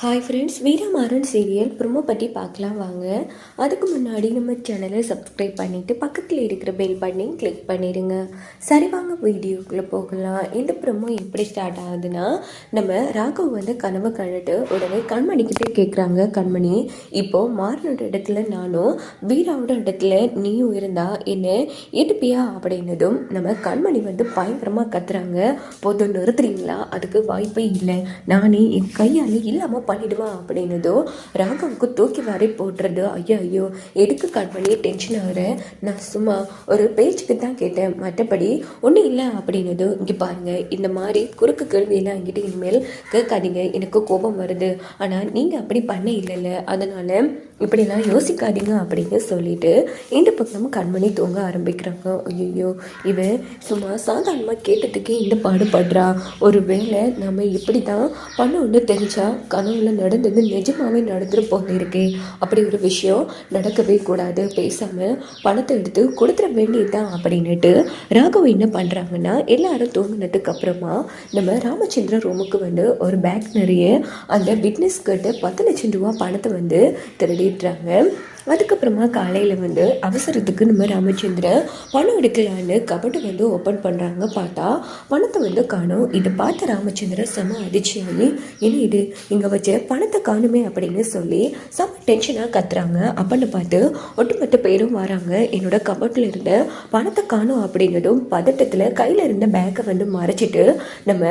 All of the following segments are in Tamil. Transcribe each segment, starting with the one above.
Hi friends Veeramaran serial promo பற்றி பார்க்கலாம் வாங்க. அதுக்கு முன்னாடி நம்ம சேனலை சப்ஸ்கிரைப் பண்ணிவிட்டு பக்கத்தில் இருக்கிற பெல் பட்டனையும் கிளிக் பண்ணிடுங்க சரி வாங்க வீடியோக்குள்ளே போகலாம். இந்த ப்ரொமோ எப்படி ஸ்டார்ட் ஆகுதுன்னா நம்ம ராகவ் வந்து கனவு கண்டுட்டு உடனே கண்மணிக்கிட்டே கேட்குறாங்க கண்மணி இப்போது மாறனோட இடத்துல நானும் வீராவோட இடத்துல நீயும் இருந்தா என்ன எடுப்பியா அப்படின்னதும் நம்ம கண்மணி வந்து பயங்கரமாக கத்துறாங்க. போதும் நிறுத்துறீங்களா அதுக்கு வாய்ப்பே இல்லை. நானே என் கையால் இல்லாமல் பண்ணிடுவா அப்படின்னதோ ராகவுக்கு தூக்கி வாரி போடுறது ஐயோ ஐயோ எதுக்கு கால் பண்ணி டென்ஷன் ஆகிற? நான் சும்மா ஒரு பேச்சுக்கு தான் கேட்டேன். மற்றபடி ஒன்றும் இல்லை அப்படின்னதோ இங்கே பாருங்க இந்த மாதிரி குறுக்கு கேள்வியெல்லாம் என்கிட்ட இனிமேல் கேட்காதீங்க. எனக்கு கோபம் வருது. ஆனால் நீங்கள் அப்படி பண்ண இல்லைல்ல. அதனால் இப்படிலாம் யோசிக்காதீங்க அப்படின்னு சொல்லிட்டு இந்த பக்கம் கண்மணி தூங்க ஆரம்பிக்கிறாங்க. ஐயோ இவன் சும்மா சாதாரணமாக கேட்டதுக்கே இந்த பாடுபடுறா ஒரு வேளை நம்ம இப்படி தான் பண்ணோன்னு தெரிஞ்சா கனவுல நடந்தது நிஜமாகவே நடந்துட்டு போயிருக்கே அப்படி ஒரு விஷயம் நடக்கவே கூடாது. பேசாமல் பணத்தை எடுத்து கொடுத்துட வேண்டியதுதான் அப்படின்னுட்டு ராகவ் என்ன பண்ணுறாங்கன்னா எல்லாரும் தூங்கினதுக்கு அப்புறமா நம்ம ராமச்சந்திர ரூமுக்கு வந்து ஒரு பேக் நிறைய அந்த விட்னஸ் கிட்ட பத்து லட்சம் ரூபா பணத்தை வந்து திருடி திருடிடுறாங்க அதுக்கப்புறமா காலையில் வந்து அவசரத்துக்கு நம்ம ராமச்சந்திரன் பணம் எடுக்கலான்னு கபட்டை வந்து ஓப்பன் பண்ணுறாங்க பார்த்தா பணத்தை வந்து காணும். இதை பார்த்த ராமச்சந்திரன் செம அதிர்ச்சியாகி என்ன இது? இங்கே வச்ச பணத்தை காணுமே அப்படின்னு சொல்லி செம டென்ஷனாக கத்துறாங்க. அப்படின்னு பார்த்து ஒட்டுமொத்த பேரும் வராங்க. என்னோட கபட்டில் இருந்த பணத்தை காணும் அப்படின்னதும் பதட்டத்தில் கையில் இருந்த பேக்கை வந்து மறைச்சிட்டு நம்ம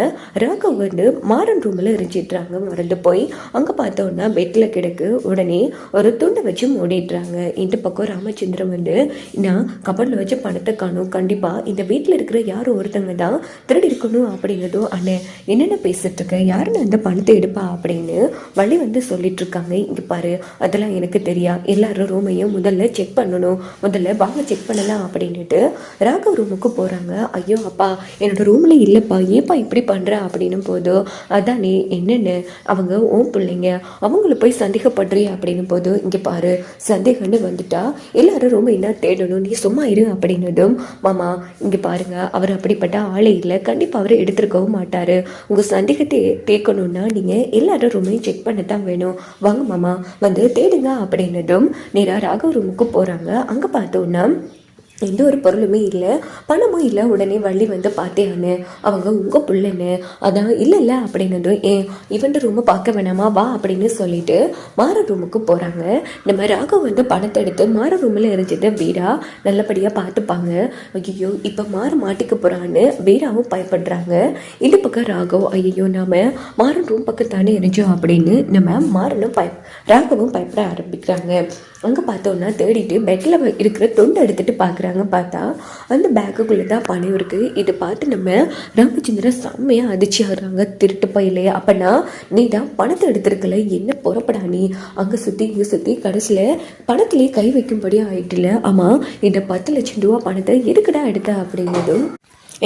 ராகவ் வந்து மாறன் ரூமில் இருந்துச்சிட்றாங்க மறந்து போய் அங்கே பார்த்தோன்னா பெட்டில் கிடக்கு. உடனே ஒரு துண்டை வச்சு மூடிடுறாங்க இந்த பக்கம் ராமச்சந்திரன் வந்து நான் கபடில் வச்ச பணத்தை காணும். கண்டிப்பாக இந்த வீட்டில் இருக்கிற யார் ஒருத்தங்க தான் திருடி இருக்கணும் அப்படிங்கிறதும் அண்ணன் என்னென்ன பேசிட்டு இருக்க? யாருன்னு அந்த பணத்தை எடுப்பா அப்படின்னு வள்ளி வந்து சொல்லிட்டு இருக்காங்க. இங்கே பாரு அதெல்லாம் எனக்கு தெரியா. எல்லாரும் ரூமையும் முதல்ல செக் பண்ணணும். முதல்ல வாங்க செக் பண்ணலாம் அப்படின்னுட்டு ராகவ் ரூமுக்கு போகிறாங்க ஐயோ அப்பா என்னோட ரூமில் இல்லைப்பா. ஏப்பா இப்படி பண்ணுற அப்படின்னு போதோ அதானே என்னென்ன? அவங்க ஓம் பிள்ளைங்க அவங்கள போய் சந்தேகப்படுறியா? அப்படின்னு போதும் இங்கே பாரு சந்தேகம்னு வந்துட்டா எல்லாரும் ரொம்ப என்ன தேடணும் நீ சும்மா இரு அப்படின்னதும் மாமா இங்கே பாருங்க அவர் அப்படிப்பட்ட ஆளே இல்லை கண்டிப்பாக அவர் எடுத்துருக்கவும் மாட்டார். உங்கள் சந்தேகத்தை தேக்கணும்னா நீங்கள் எல்லாரும் ரூமையும் செக் பண்ண தான் வேணும். வாங்க மாமா வந்து தேடுங்க அப்படின்னதும் நேராக ராகவ் ரூமுக்கு போகிறாங்க அங்கே பார்த்தோன்னா எந்த ஒரு பொருளுமே இல்லை பணமும் இல்லை உடனே வள்ளி வந்து பார்த்தேன்னு அவங்க உங்கள் பிள்ளைன்னு. அதான் இல்லை இல்லை அப்படின்னதும் ஏன் இவன்ட்டு ரூமை பார்க்க வேணாமா? வா அப்படின்னு சொல்லிட்டு மாற ரூமுக்கு போகிறாங்க நம்ம ராகவ் வந்து பணத்தை எடுத்து மாற ரூமில் இருந்தது வீரா நல்லபடியாக பார்த்துப்பாங்க ஐயோ இப்போ மாற மாட்டிக்க போகிறான்னு வீராவும் பயப்படுறாங்க. இந்த பக்கம் ராகவ் ஐயோ நாம் மாறன் ரூம் பக்கம் தானே இருந்தோம் அப்படின்னு நம்ம மாறனும் பய ராகவும் பயப்பட ஆரம்பிக்கிறாங்க. அங்கே பார்த்தோன்னா தேடிட்டு பெட்டில் இருக்கிற தொண்டை எடுத்துகிட்டு பார்க்குறாங்க பார்த்தா அந்த பேக்குக்குள்ளே தான் பணம் இருக்குது. இதை பார்த்து நம்ம ராமச்சந்திரன் செம்மையாக அதிர்ச்சி ஆகுறாங்க. திருட்டு பையிலையே அப்போனா நீ தான் பணத்தை எடுத்திருக்கல. என்ன புறப்படா நீ? அங்கே சுற்றி இங்கே சுற்றி கடைசியில் பணத்திலே கை வைக்கும்படி ஆகிட்டுல ஆமாம் இந்த பத்து லட்சம் ரூபா பணத்தை எதுக்குடா எடுத்த? அப்படிங்கிறதும்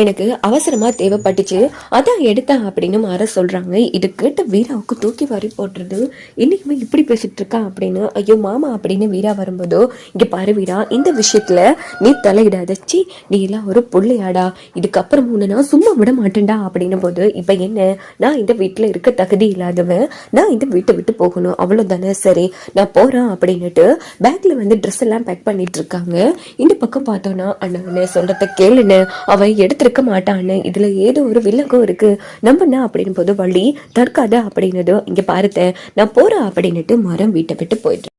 எனக்கு அவசரமாக தேவைப்பட்டுச்சு. அதான் எடுத்தேன் அப்படின்னு மாற சொல்கிறாங்க இது கேட்ட வீராவுக்கு தூக்கி வாரி போட்டுறது. இன்னைக்குமே இப்படி பேசிட்டு இருக்கா அப்படின்னு. ஐயோ மாமா அப்படின்னு வீரா வரும்போதோ இங்கே பாரு வீரா இந்த விஷயத்தில் நீ தலையிடாத. சி நீ எல்லாம் ஒரு புள்ளையாடா. இதுக்கப்புறம் ஒன்று நான் சும்மா விட மாட்டேன்டா அப்படின்னும் போது இப்போ என்ன? நான் இந்த வீட்டில் இருக்க தகுதி இல்லாதவன். நான் இந்த வீட்டை விட்டு போகணும். அவ்வளோதானே சரி நான் போகிறேன் அப்படின்னுட்டு பேக்கில் வந்து ட்ரெஸ் எல்லாம் பேக் பண்ணிட்டு இருக்காங்க. இந்த பக்கம் பார்த்தோன்னா அண்ணன் சொல்கிறத கேளுன்னு அவன் எடுத்திருக்க மாட்டான்னு இதில் ஏதோ ஒரு வில்லகம் இருக்கு. நம்புனா அப்படின்னு போது வள்ளி தற்காத அப்படின்னதோ இங்கே பாருத்த நான் போகிறேன் அப்படின்னுட்டு மரம் வீட்டை விட்டு போயிட்டு